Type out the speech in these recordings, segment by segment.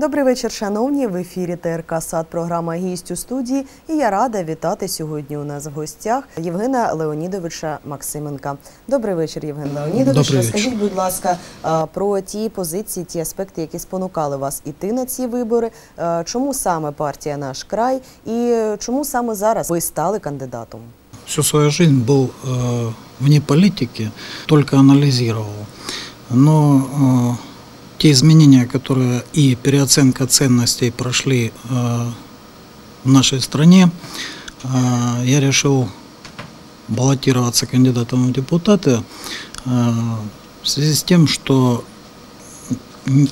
Добрий вечір, шановні. В ефірі ТРК САД програма Гість у студії. І я рада вітати сьогодні у нас в гостях Євгена Леонідовича Максименка. Добрий вечір, Євген Леонідович. Добрий вечір. Розкажіть, будь ласка, а, про ті позиції, ті аспекти, які спонукали вас іти на ці вибори. А, Чому саме партія наш край і чому саме зараз ви стали кандидатом? Всю свою жизнь был э, вне политики, только анализировал. Но э, те изменения, которые и переоценка ценностей прошли э, в нашей стране, э, я решил баллотироваться кандидатом в депутаты э, в связи с тем, что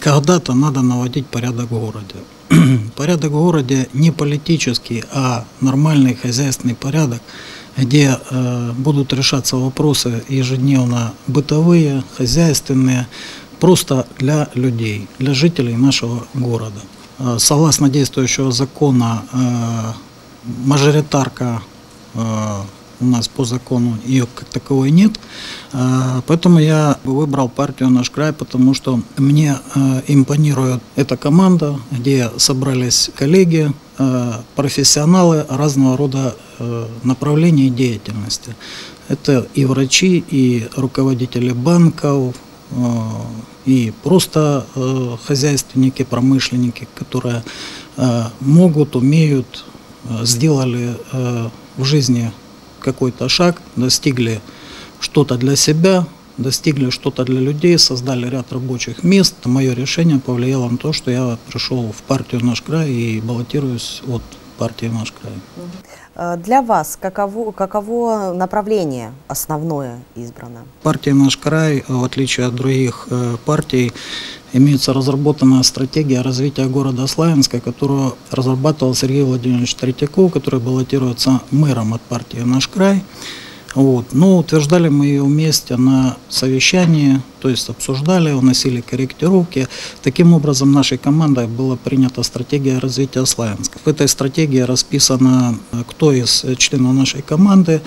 когда-то надо наводить порядок в городе. порядок в городе не политический, а нормальный хозяйственный порядок, где будут решаться вопросы ежедневно бытовые, хозяйственные, просто для людей, для жителей нашего города. Э, согласно действующего закона, э, мажоритарка э, у нас по закону ее как таковой нет. Поэтому я выбрал партию «Наш край», потому что мне импонирует эта команда, где собрались коллеги, профессионалы разного рода направлений деятельности. Это и врачи, и руководители банков, и просто э, хозяйственники, промышленники, которые э, могут, умеют, э, сделали э, в жизни какой-то шаг, достигли что-то для себя, достигли что-то для людей, создали ряд рабочих мест. Мое решение повлияло на то, что я пришел в партию «Наш край» и баллотируюсь от партии «Наш край». Э, Для вас каково, каково направление основное избрано? партии «Наш край», в отличие от других э, партий, имеется разработанная стратегия развития города Славянска, которую разрабатывал Сергей Владимирович Третьяков, который баллотируется мэром от партии «Наш край». Вот. Но утверждали мы ее вместе на совещании, то есть обсуждали, вносили корректировки. Таким образом, нашей командой была принята стратегия развития Славянска. В этой стратегии расписано, кто из членов нашей команды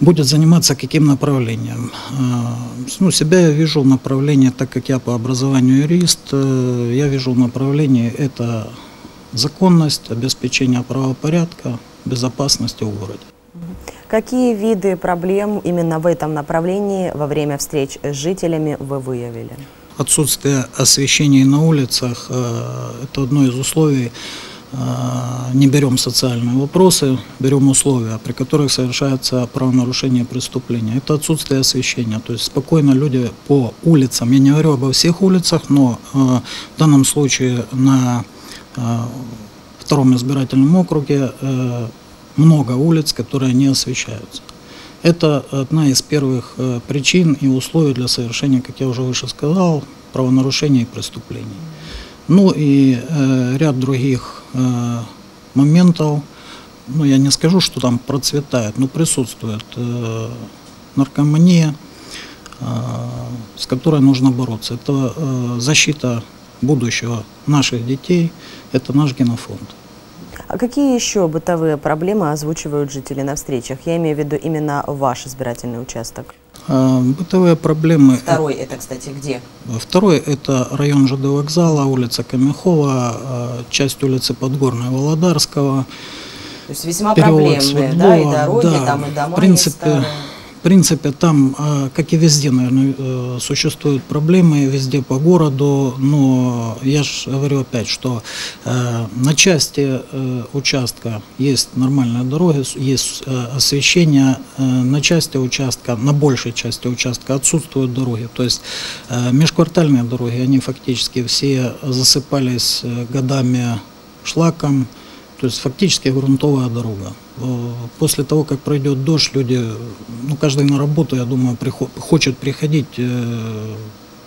будет заниматься каким направлением. Э, Ну, себя я вижу в направлении, так как я по образованию юрист, э, я вижу в направлении это законность, обеспечение правопорядка, безопасности в городе. Какие виды проблем именно в этом направлении во время встреч с жителями вы выявили? Отсутствие освещения на улицах э, – это одно из условий. Э, Не берем социальные вопросы, берем условия, при которых совершается правонарушение преступления. Это отсутствие освещения. То есть спокойно люди по улицам, я не говорю обо всех улицах, но э, в данном случае на втором избирательном округе много улиц, которые не освещаются. Это одна из первых э, причин и условий для совершения, как я уже выше сказал, правонарушений и преступлений. Ну и э, ряд других э, моментов, ну я не скажу, что там процветает, но присутствует э, наркомания, э, с которой нужно бороться. Это э, защита будущего наших детей, это наш генофонд. А какие еще бытовые проблемы озвучивают жители на встречах? Я имею в виду именно ваш избирательный участок. Э, Бытовые проблемы. Второй это, кстати, где? Второй – это район ЖД вокзала, улица Камехова, э, часть улицы Подгорной Володарского. То есть весьма Переулок проблемные, да, и Свердлова, дороги, да. там и дома В принципе, старые. В принципе, там, э, как и везде, наверное, э, существуют проблемы, везде по городу, но я же говорю опять, что э, на части участка есть нормальная дорога, с- есть освещение, на части участка, на большей части участка отсутствуют дороги, то есть межквартальные дороги, они фактически все засыпались годами шлаком, то есть фактически грунтовая дорога. Э, После того, как пройдет дождь, люди, ну каждый на работу, я думаю, прихо- хочет приходить э,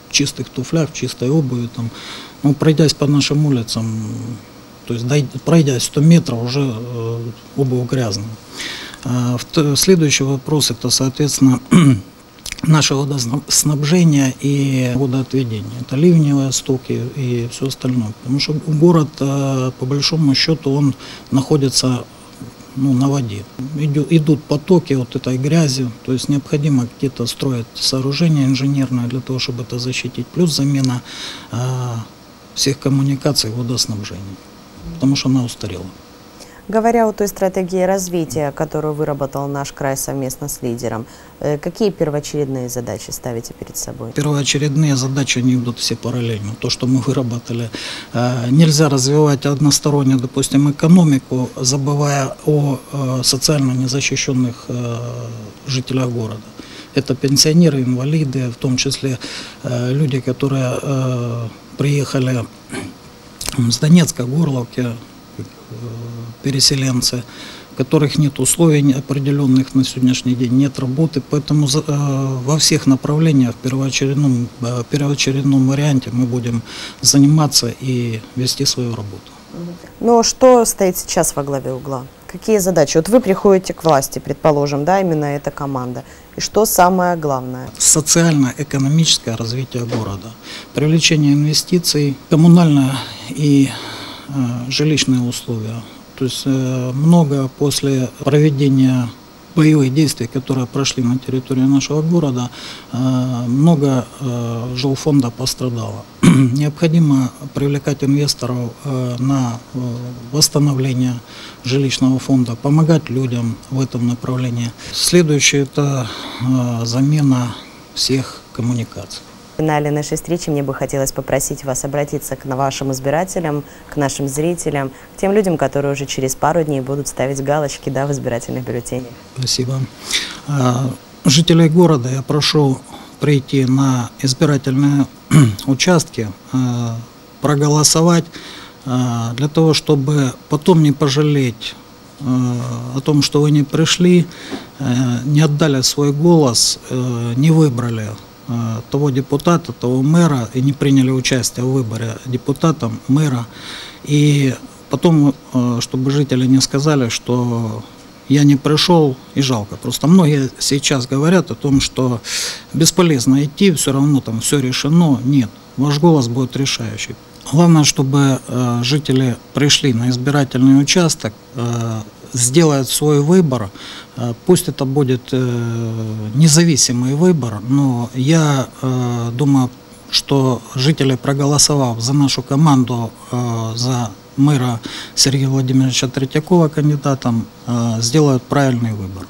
в чистых туфлях, в чистой обуви. Там. Ну, пройдясь по нашим улицам, то есть пройдя 100 метров, уже э, обувь грязная. А, Следующий вопрос, это, соответственно, наше водоснабжение и водоотведение. Это ливневые стоки и все остальное. Потому что город, по большому счету, он находится ну, на воде. Идут потоки вот этой грязи, то есть необходимо где-то строить сооружение инженерное для того, чтобы это защитить. Плюс замена э, всех коммуникаций водоснабжения, потому что она устарела. Говоря о той стратегии развития, которую выработал наш край совместно с лидером, э, какие первоочередные задачи ставите перед собой? Первоочередные задачи, они идут все параллельно. То, что мы выработали, э, нельзя развивать односторонне, допустим, экономику, забывая о э, социально незащищенных жителях города. Это пенсионеры, инвалиды, в том числе люди, которые приехали с Донецка, Горловки, переселенцы, у которых нет условий определенных на сегодняшний день, нет работы, поэтому э, во всех направлениях в первоочередном, э, первоочередном варианте мы будем заниматься и вести свою работу. Но что стоит сейчас во главе угла? Какие задачи? Вот вы приходите к власти, предположим, да, именно эта команда. И что самое главное? социально-экономическое развитие города, привлечение инвестиций, коммунальные и жилищные условия. То есть э, много после проведения боевых действий, которые прошли на территории нашего города, э, много э, жилфонда пострадало. Необходимо привлекать инвесторов э, на э, восстановление жилищного фонда, помогать людям в этом направлении. Следующее – это э, замена всех коммуникаций. В финале нашей встречи мне бы хотелось попросить вас обратиться к вашим избирателям, к нашим зрителям, к тем людям, которые уже через пару дней будут ставить галочки да, в избирательных бюллетенях. Спасибо. А, Жителей города я прошу прийти на избирательные участки, а, проголосовать а, для того, чтобы потом не пожалеть о том, что вы не пришли, не отдали свой голос, не выбрали того депутата, того мэра и не приняли участие в выборе депутата, мэра. И потом, чтобы жители не сказали, что я не пришел и жалко. Просто многие сейчас говорят о том, что бесполезно идти, все равно там все решено. Нет, ваш голос будет решающий. Главное, чтобы жители пришли на избирательный участок, сделают свой выбор. Э, Пусть это будет э, независимый выбор, но я э, думаю, что жители, проголосовав за нашу команду, за мэра Сергея Владимировича Третьякова кандидатом, сделают правильный выбор.